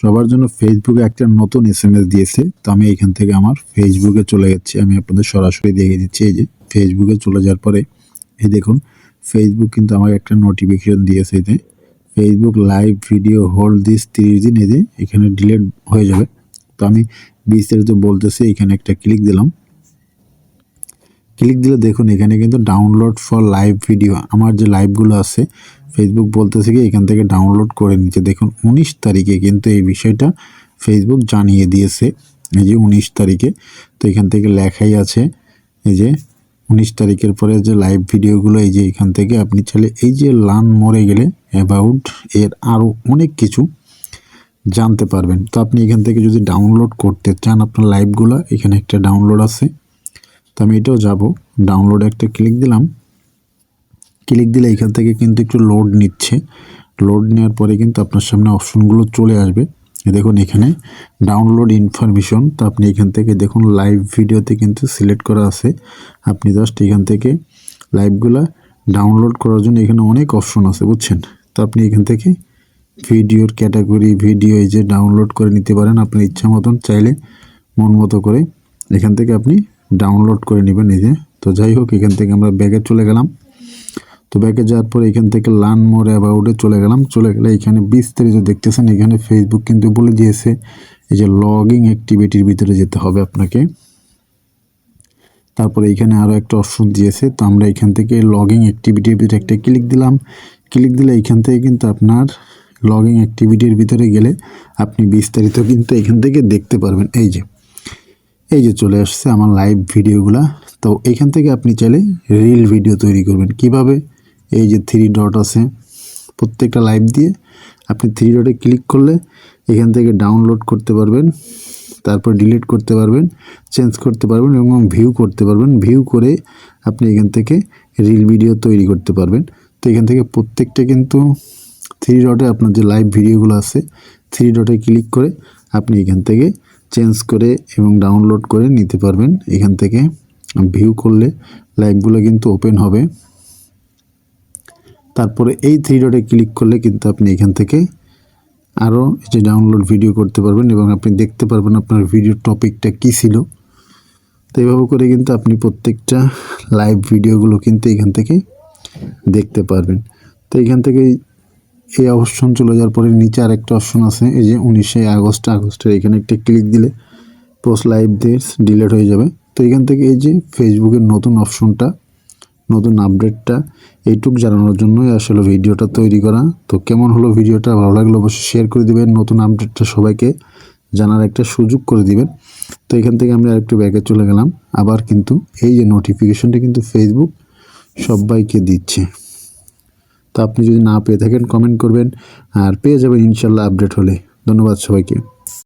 সবার জন্য ফেসবুকে একটা নতুন এস এম এস দিয়েছে, তো আমি এখান থেকে আমার ফেসবুকে চলে যাচ্ছি। আমি আপনাদের সরাসরি দেখে দিচ্ছি, এই যে ফেসবুকে চলে যাওয়ার পরে, এই দেখুন ফেসবুক কিন্তু আমাকে একটা নোটিফিকেশন দিয়েছে এতে। Facebook live video hold this তিরিশ দিন, এই যে এখানে ডিলেট হয়ে যাবে। তো আমি বিস্তারিত বলতেছি, এখানে একটা ক্লিক দিলাম। ক্লিক দিলে দেখুন, এখানে কিন্তু ডাউনলোড ফর লাইভ ভিডিও আমার যে লাইভগুলো আছে ফেসবুক বলতেছে কি, এখান থেকে ডাউনলোড করে নিচ্ছে। দেখুন, উনিশ তারিখে কিন্তু এই বিষয়টা ফেসবুক জানিয়ে দিয়েছে, এই যে উনিশ তারিখে। তো এখান থেকে লেখাই আছে, এই যে উনিশ তারিখের পরে যে লাইভ ভিডিওগুলো এই যে এখান থেকে আপনি চাইলে এই যে লান মরে গেলে অ্যাবাউট এর আরও অনেক কিছু জানতে পারবেন। তো আপনি এখান থেকে যদি ডাউনলোড করতে চান আপনার লাইভগুলো এখানে একটা ডাউনলোড আছে। তো আমি এটাও যাব। ডাউনলোডে একটা ক্লিক দিলাম। ক্লিক দিলে এখান থেকে কিন্তু একটু লোড নিচ্ছে। লোড নেওয়ার পরে কিন্তু আপনার সামনে অপশনগুলো চলে আসবে। দেখুন এখানে ডাউনলোড ইনফরমেশন তো আপনি এখান থেকে দেখুন লাইভ ভিডিওতে কিন্তু সিলেক্ট করা আছে। আপনি জাস্ট এখান থেকে লাইভগুলা ডাউনলোড করার জন্য এখানে অনেক অপশন আছে, বুঝছেন? তো আপনি এখান থেকে ভিডিওর ক্যাটাগরি ভিডিও এই যে ডাউনলোড করে নিতে পারেন। আপনার ইচ্ছা মতন চাইলে, মন মতো করে এখান থেকে আপনি ডাউনলোড করে নেবেন এই যে। তো যাই হোক, এখান থেকে আমরা ব্যাগে চলে গেলাম। তো ব্যাগে যাওয়ার পর এখান থেকে লার্ন মোর অ্যাবাউটে চলে গেলাম। চলে গেলে এখানে বিস্তারিত দেখতেছেন। এখানে ফেসবুক কিন্তু বলে দিয়েছে, এই যে লগিং অ্যাক্টিভিটির ভিতরে যেতে হবে আপনাকে। তারপরে এখানে আরও একটা অপশন দিয়েছে। তো আমরা এখান থেকে লগিং অ্যাক্টিভিটির ভিতরে একটা ক্লিক দিলাম। ক্লিক দিলে এখান থেকে কিন্তু আপনার লগিং অ্যাক্টিভিটির ভিতরে গেলে আপনি বিস্তারিত কিন্তু এখান থেকে দেখতে পারবেন। এই যে এই যে চলে আসছে আমার লাইভ ভিডিওগুলা তো এখান থেকে আপনি চাইলে রিল ভিডিও তৈরি করবেন। কীভাবে? এই যে থ্রি ডট আছে, প্রত্যেকটা লাইভ দিয়ে আপনি থ্রি ডটে ক্লিক করলে এখান থেকে ডাউনলোড করতে পারবেন, তারপর ডিলিট করতে পারবেন চেঞ্জ করতে পারবেন এবং ভিউ করতে পারবেন। ভিউ করে আপনি এখান থেকে রিল ভিডিও তৈরি করতে পারবেন। তো এখান থেকে প্রত্যেকটা কিন্তু থ্রি ডটে আপনার যে লাইভ ভিডিওগুলো আছে থ্রি ডটে ক্লিক করে আপনি এখান থেকে চেঞ্জ করে এবং ডাউনলোড করে নিতে পারবেন। এখান থেকে ভিউ করলে লাইভগুলো কিন্তু ওপেন হবে। তারপরে এই থ্রি ডটে ক্লিক করলে কিন্তু আপনি এখান থেকে আরও যে ডাউনলোড ভিডিও করতে পারবেন এবং আপনি দেখতে পারবেন আপনার ভিডিও টপিকটা কী ছিল। তো এইভাবে করে কিন্তু আপনি প্রত্যেকটা লাইভ ভিডিওগুলো কিন্তু এখান থেকে দেখতে পারবেন। তো এখান থেকে এই অপশন চলে যাওয়ার পরে নিচে আরেকটা অপশন আছে, এই যে উনিশে আগস্ট, আগস্টের এখানে একটা ক্লিক দিলে পোস্ট লাইভ ডেটস ডিলেট হয়ে যাবে। তো এখান থেকে এই যে ফেসবুকের নতুন অপশনটা, নতুন আপডেটটা এইটুক জানানোর জন্যই আসলে ভিডিওটা তৈরি করা। তো কেমন হলো ভিডিওটা, ভালো লাগলে অবশ্যই শেয়ার করে দিবেন, নতুন আপডেটটা সবাইকে জানার একটা সুযোগ করে দিবেন। তো এখান থেকে আমি আরেকটু ব্যাগে চলে গেলাম। আবার কিন্তু এই যে নোটিফিকেশনটা কিন্তু ফেসবুক সবাইকে দিচ্ছে। তো আপনি যদি না পেয়ে থাকেন কমেন্ট করবেন আর পেয়ে যাবেন ইনশাল্লাহ আপডেট হলে। ধন্যবাদ সবাইকে।